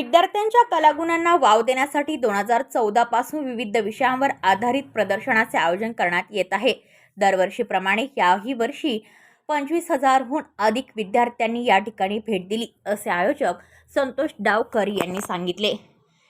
विद्यार्थ्यांच्या कलागुणांना वाव देण्यासाठी दोन हजार चौदा पासून विविध विषयांवर आधारित प्रदर्शनाचे आयोजन करण्यात येत आहे. दरवर्षीप्रमाणे याही वर्षी पंचवीस हजारहून अधिक विद्यार्थ्यांनी या ठिकाणी भेट दिली असे आयोजक संतोष डावकर यांनी सांगितले.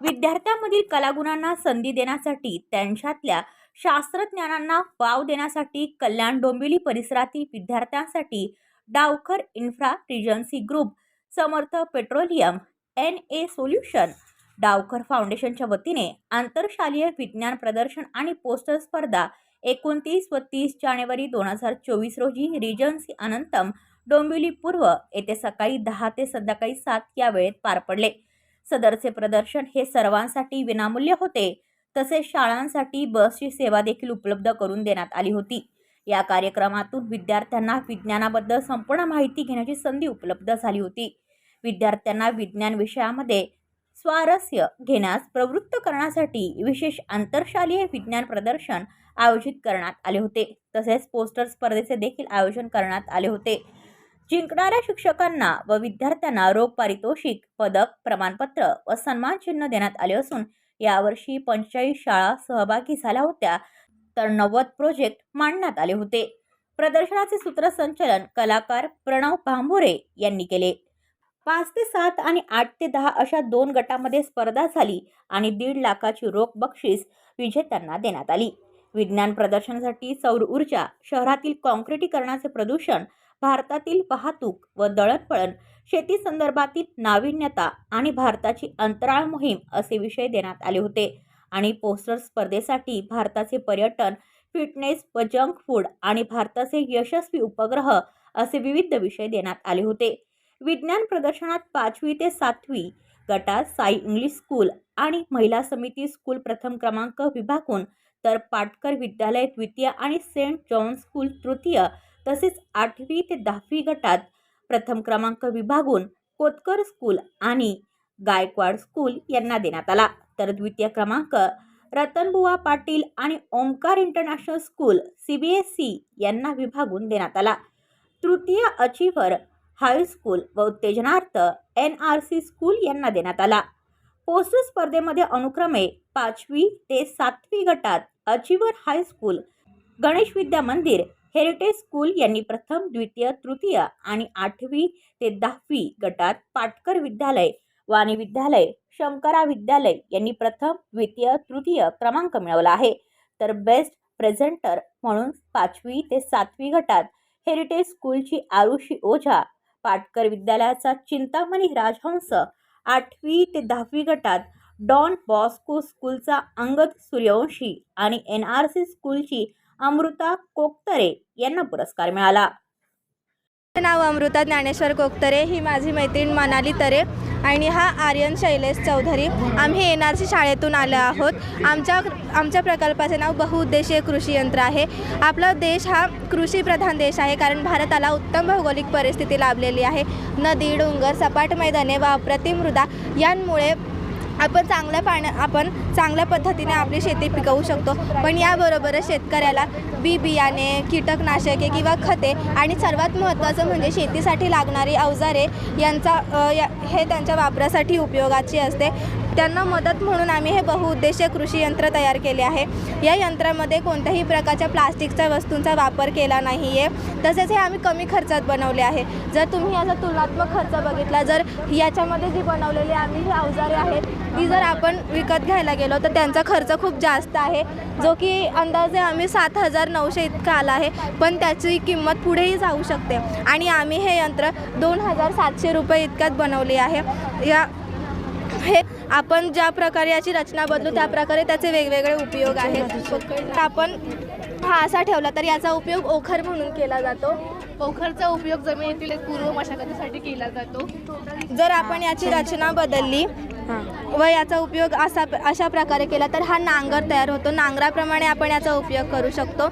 विद्यार्थ्यांमधील कलागुणांना संधी देण्यासाठी त्यांच्यातल्या शास्त्रज्ञानांना वाव देण्यासाठी कल्याण डोंबिवली परिसरातील विद्यार्थ्यांसाठी Dawkar infra regency group Samarth petroleum N A solution. Dawkar फाउंडेशनच्या वतीने आंतरशालीय विज्ञान प्रदर्शन आणि पोस्टर स्पर्धा एकोणतीस व तीस जानेवारी दोन हजार चोवीस रोजी रिजन्सी अनंतम डोंबिवली पूर्व येथे सकाळी दहा ते संध्याकाळी सात या वेळेत पार पडले. सदरचे प्रदर्शन हे सर्वांसाठी विनामूल्य होते. तसेच शाळांसाठी बसची सेवा देखील उपलब्ध करून देण्यात आली होती. या कार्यक्रमातून विद्यार्थ्यांना विज्ञानाबद्दल संपूर्ण माहिती घेण्याची संधी उपलब्ध झाली होती. विद्यार्थ्यांना विज्ञान विषयामध्ये स्वारस्य घेण्यास प्रवृत्त करण्यासाठी विशेष आंतरशालीय विज्ञान प्रदर्शन आयोजित करण्यात आले होते. तसेच पोस्टर स्पर्धेचे देखील आयोजन करण्यात आले होते. जिंकणाऱ्या शिक्षकांना व विद्यार्थ्यांना रोख पारितोषिक पदक प्रमाणपत्र व सन्मान चिन्ह देण्यात आले असून यावर्षी पंचेचाळीस शाळा सहभागी झाल्या होत्या तर नव्वद प्रोजेक्ट मांडण्यात आले होते. प्रदर्शनाचे सूत्रसंचलन कलाकार प्रणव भांबुरे यांनी केले. पाच ते सात आणि आठ ते दहा अशा दोन गटामध्ये स्पर्धा झाली आणि दीड लाखाची रोख बक्षीस विजेत्यांना देण्यात आली. विज्ञान प्रदर्शनासाठी सौर ऊर्जा शहरातील काँक्रिटीकरणाचे प्रदूषण भारतातील वाहतूक व दळणवळण शेती संदर्भातील नाविन्यता आणि भारताची अंतराळ मोहीम असे विषय देण्यात आले होते. आणि पोस्टर स्पर्धेसाठी भारताचे पर्यटन फिटनेस व जंक फूड आणि भारताचे यशस्वी उपग्रह असे विविध विषय देण्यात आले होते. विज्ञान प्रदर्शनात पाचवी ते सातवी गटात साई इंग्लिश स्कूल आणि महिला समिती स्कूल प्रथम क्रमांक विभागून तर पाटकर विद्यालय द्वितीय आणि सेंट जॉन स्कूल तृतीय तसेच आठवी ते दहावी गटात प्रथम क्रमांक विभागून कोतकर स्कूल आणि गायकवाड स्कूल यांना देण्यात आला. तर द्वितीय क्रमांक रतनबुवा पाटील आणि Omkar international school C B S C यांना विभागून देण्यात आला. तृतीय अचिव्हर हायस्कूल व उत्तेजनार्थ एन आर सी स्कूल यांना देण्यात आला. पोस्टर स्पर्धेमध्ये अनुक्रमे पाचवी ते सातवी गटात अचिव्हर हायस्कूल गणेश विद्या मंदिर हेरिटेज स्कूल यांनी प्रथम द्वितीय तृतीय आणि आठवी ते दहावी गटात पाटकर विद्यालय वाणी विद्यालय शंकरा विद्यालय यांनी प्रथम द्वितीय तृतीय क्रमांक मिळवला आहे. तर बेस्ट प्रेझेंटर म्हणून पाचवी ते सातवी गटात हेरिटेज स्कूलची आरुषी ओझा पाटकर विद्यालयाचा चिंतामणी राजहंस आठवी ते दहावी गटात डॉन बॉस्को स्कूलचा अंगद सूर्यवंशी आणि एन आर सी स्कूलची अमृता कोकतरे यांना पुरस्कार मिळाला. नाव अमृता ज्ञानेश्वर कोकतरे ही माझी मैत्रीण मनाली तरे आणि हा आर्यन शैलेश चौधरी. आम्ही एन आर सी शाळेतून आलो आहोत. आमच्या आमच्या प्रकल्पाचे नाव बहुउद्देशीय कृषी यंत्र आहे. आपला देश हा कृषीप्रधान देश आहे कारण भारताला उत्तम भौगोलिक परिस्थिती लाभलेली आहे. नदी डोंगर सपाट मैदाने व अप्रतिम मृदा यांमुळे आपण चांगल्या पाण्या आपण चांगल्या पद्धतीने आपली शेती पिकवू शकतो. पण याबरोबरच शेतकऱ्याला बी बियाणे कीटकनाशके किंवा खते आणि सर्वात महत्त्वाचं म्हणजे शेतीसाठी लागणारी अवजारे यांचा या हे त्यांच्या वापरासाठी उपयोगाची असते. त्यांना मदत म्हणून आम्ही हे बहुउद्देशीय कृषी यंत्र तयार केले आहे. या यंत्रामध्ये कोणत्याही प्रकारच्या प्लास्टिकच्या वस्तूंचा वापर केला नाही आहे तसेच हे आम्ही कमी खर्चात बनवले आहे. जर तुम्ही याचा तुलनात्मक खर्च बघितला जर याच्यामध्ये जी बनवलेली आम्ही ही अवजारे आहेत ती जर आपण विकत घ्यायला गेलो तर त्यांचा खर्च खूप जास्त आहे. जो की अंदाजे आम्ही सात हजार नऊशे इतका आला आहे. पण त्याची किंमत पुढेही जाऊ शकते. आणि आम्ही हे यंत्र दोन हजार सातशे रुपये इतक्यात बनवले आहे. या आपण ज्या प्रकारे याची रचना बदलू त्या प्रकारे त्याचे वेगवेगळे उपयोग आहेत. आपण हा असा ठेवला तर याचा उपयोग ओखर म्हणून केला जातो. पोखरचा उपयोग जमिनीतील पूर्व मशागतीसाठी केला जातो. जर आपण याची रचना बदलली व याचा उपयोग असा अशा प्रकारे केला तर हा नांगर तयार होतो. नांगराप्रमाणे आपण याचा उपयोग करू शकतो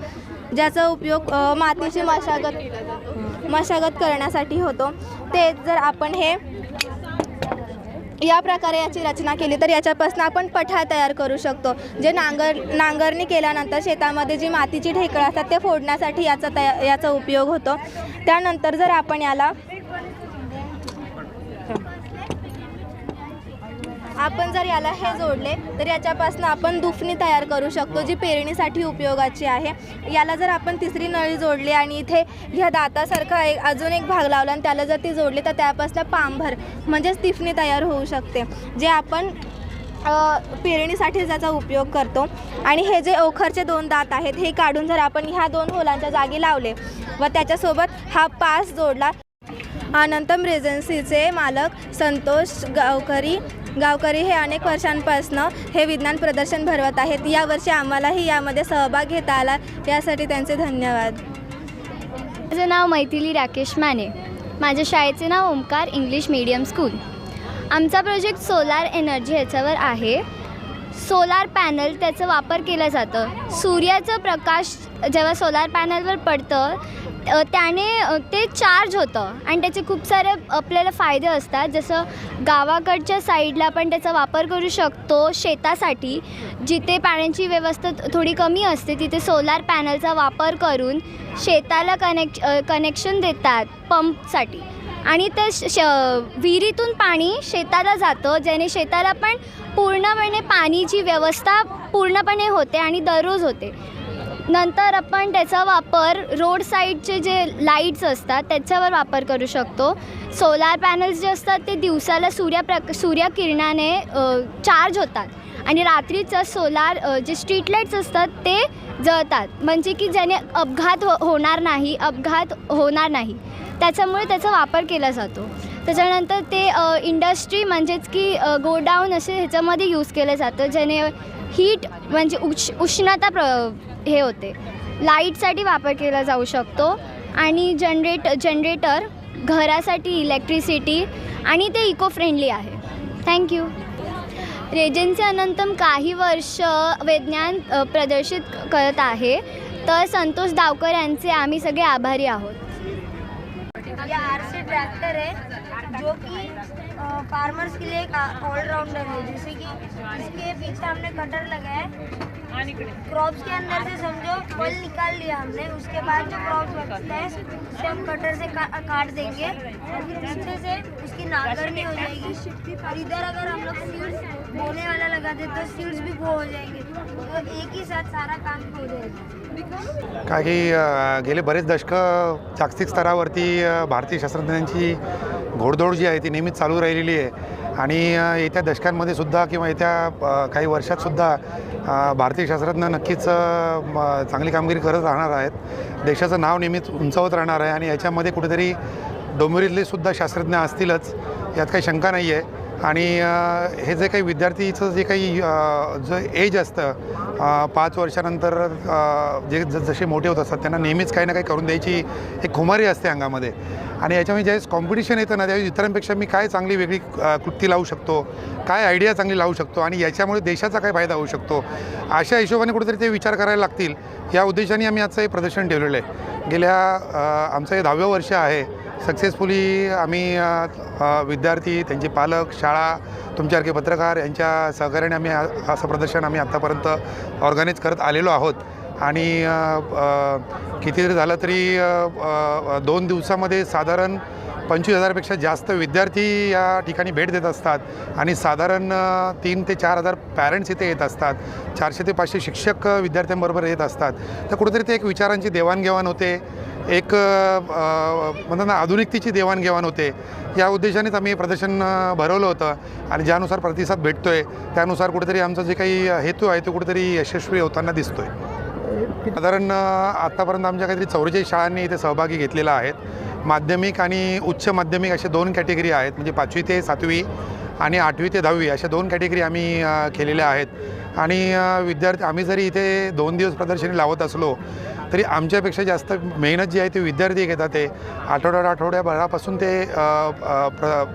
ज्याचा उपयोग मातीची मशागत मशागत करण्यासाठी होतो. ते जर आपण हे या प्रकारे याची रचना केली तर याच्यापासून आपण पठार तयार करू शकतो. जे नांगर नांगरणी केल्यानंतर शेतामध्ये जी मातीची ढेकळं असतात ते फोडण्यासाठी याचा तया याचा उपयोग होतो. त्यानंतर जर आपण याला आपण जर याला हे जोडले तर याच्यापासून आपण दुफणी तयार करू शकतो जी पेरणीसाठी उपयोगाची आहे. याला जर आपण तिसरी नळी जोडली आणि इथे ह्या दातासारखा एक अजून एक भाग लावला आणि त्याला जर ती जोडली तर त्यापासून पांभर म्हणजेच तिफणी तयार होऊ शकते जे आपण पेरणीसाठी त्याचा उपयोग करतो. आणि हे जे ओखरचे दोन दात आहेत हे काढून जर आपण ह्या दोन होलांच्या जागी लावले व त्याच्यासोबत हा पास जोडला अनंतम रेजन्सीचे मालक संतोष गावकरी गावकरी हे अनेक वर्षांपासून हे विज्ञान प्रदर्शन भरवत आहेत. यावर्षी आम्हालाही यामध्ये सहभाग घेता आला. यासाठी त्यांचे धन्यवाद. माझं नाव मैथिली राकेश माने. माझ्या शाळेचे नाव ओंकार इंग्लिश मीडियम स्कूल. आमचा प्रोजेक्ट सोलार एनर्जी ह्याच्यावर आहे. सोलार पॅनल त्याचा वापर केला जातं. सूर्याचं प्रकाश जेव्हा सोलार पॅनलवर पडतं त्याने ते चार्ज होतं. आणि त्याचे खूप सारे आपल्याला फायदे असतात. जसं गावाकडच्या साईडला आपण त्याचा वापर करू शकतो शेतासाठी. जिथे पाण्याची व्यवस्था थोडी कमी असते तिथे सोलार पॅनलचा वापर करून शेताला कनेक् कनेक्शन देतात पंपसाठी आणि ते श श- विहिरीतून पाणी शेताला जातं ज्याने शेताला पण पूर्णपणे पाणीची व्यवस्था पूर्णपणे होते आणि दररोज होते. नंतर आपण त्याचा वापर रोड साईडचे जे लाईट्स असतात त्याच्यावर वापर करू शकतो. सोलार पॅनल्स जे असतात ते दिवसाला सूर्यप्रक सूर्यकिरणाने चार्ज होतात. आणि रात्रीचं सोलार जे स्ट्रीट लाईट्स असतात ते जळतात. म्हणजे की ज्याने अपघात हो होणार नाही अपघात होणार नाही. त्याच्यामुळे त्याचा वापर केला जातो. त्याच्यानंतर ते इंडस्ट्री म्हणजेच की गोडाऊन असे ह्याच्यामध्ये यूज केलं जातं ज्याने हीट म्हणजे उष् उष्णता प्र हे होते. लाईटसाठी वापर केला जाऊ शकतो आणि जनरेट जनरेटर घरासाठी इलेक्ट्रिसिटी आणि ते इको फ्रेंडली आहे थँक्यू रेजन्सी अनंतम काही वर्ष विज्ञान प्रदर्शित करत आहे. तर संतोष दावकर यांचे आम्ही सगळे आभारी आहोत. आर सी जो की फार्मर्स के लिए एक ऑलराउंडर है जैसे कि इसके पीछे हमने कटर लगाया है। क्रॉप्स के अंदर से समझो फल निकाल लिया हमने उसके बाद जो क्रॉप्स बचता है उसे हम कटर से का, काट देंगे और फिर पीछे से उसकी नागरनी हो जाएगी। और इधर अगर हम लोग सीड्स बोने वाला लगा दे तो सीड्स भी बो हो जाएंगे। तो एक ही साथ सारा काम हो जाएगा। काही गेले बरेच दशकं जागतिक स्तरावरती भारतीय शास्त्रज्ञांची घोडदौड जी आहे ती नेहमीच चालू राहिलेली आहे. आणि येत्या दशकांमध्ये सुद्धा किंवा येत्या काही वर्षात सुद्धा भारतीय शास्त्रज्ञ नक्कीच चांगली कामगिरी करत राहणार आहेत. देशाचं नाव नेहमीच उंचावत राहणार आहे आणि याच्यामध्ये कुठेतरी डोंबिवलीतले सुद्धा शास्त्रज्ञ असतीलच यात काही शंका नाही आहे आणि हे जे काही विद्यार्थीचं जे काही जे जो एज असतं पाच वर्षानंतर जे ज जसे मोठे होत असतात त्यांना नेहमीच काही ना काही करून द्यायची एक खुमारी असते अंगामध्ये. आणि याच्यामध्ये ज्यावेळेस कॉम्पिटिशन येतं ना त्यावेळेस इतरांपेक्षा मी काय चांगली वेगळी कृती लावू शकतो? काय आयडिया चांगली लावू शकतो? आणि याच्यामुळे देशाचा काय फायदा होऊ शकतो? अशा हिशोबाने कुठेतरी ते विचार करायला लागतील. या उद्देशाने आम्ही आजचं हे प्रदर्शन ठेवलेलं आहे. गेल्या आमचं हे दहाव्या वर्ष आहे. सक्सेसफुली आम्ही विद्यार्थी त्यांचे पालक शाळा तुमच्यासारखे पत्रकार यांच्या सहकार्याने आम्ही असं प्रदर्शन आम्ही आत्तापर्यंत ऑर्गनाईज करत आलेलो आहोत. आणि कितीतरी झालं तरी दोन दिवसामध्ये साधारण पंचवीस हजारपेक्षा जास्त विद्यार्थी या ठिकाणी भेट देत असतात. आणि साधारण तीन ते चार हजार पॅरेंट्स इथे येत असतात. चारशे ते पाचशे शिक्षक विद्यार्थ्यांबरोबर येत असतात. तर कुठेतरी ते एक विचारांची देवाणघेवाण होते. एक अ, म्हणतात ना आधुनिकतेची देवाणघेवाण होते. या उद्देशानेच आम्ही प्रदर्शन भरवलं होतं. आणि ज्यानुसार प्रतिसाद भेटतो आहे त्यानुसार कुठेतरी आमचा जे काही हेतू आहे तो कुठेतरी यशस्वी होताना दिसतो आहे साधारण आत्तापर्यंत आमच्या काहीतरी चौवेचाळीस शाळांनी इथे सहभागी घेतलेला आहेत. माध्यमिक आणि उच्च माध्यमिक असे दोन कॅटेगरी आहेत. म्हणजे पाचवी ते सातवी आणि आठवी ते दहावी अशा दोन कॅटेगरी आम्ही केलेल्या आहेत. आणि विद्यार्थी आम्ही जरी इथे दोन दिवस प्रदर्शनी लावत असलो तरी आमच्यापेक्षा जास्त मेहनत जी आहे ती विद्यार्थी घेतात ते. आठवड्या आठवड्याभरापासून ते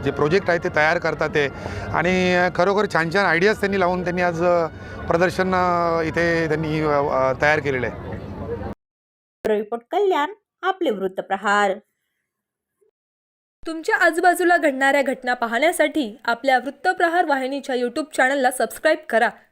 जे प्रोजेक्ट आहे ते तयार करतात ते. आणि खरोखर छान छान आयडियाज त्यांनी लावून त्यांनी आज प्रदर्शन इथे त्यांनी तयार केलेलं आहे. रिपोर्ट कल्याण आपले वृत्तप्रहार तुमच्या आजूबाजूला घडणाऱ्या घटना पाहण्यासाठी आपल्या वृत्तप्रहार वाहिनीच्या यूट्यूब चॅनलला सबस्क्राईब करा.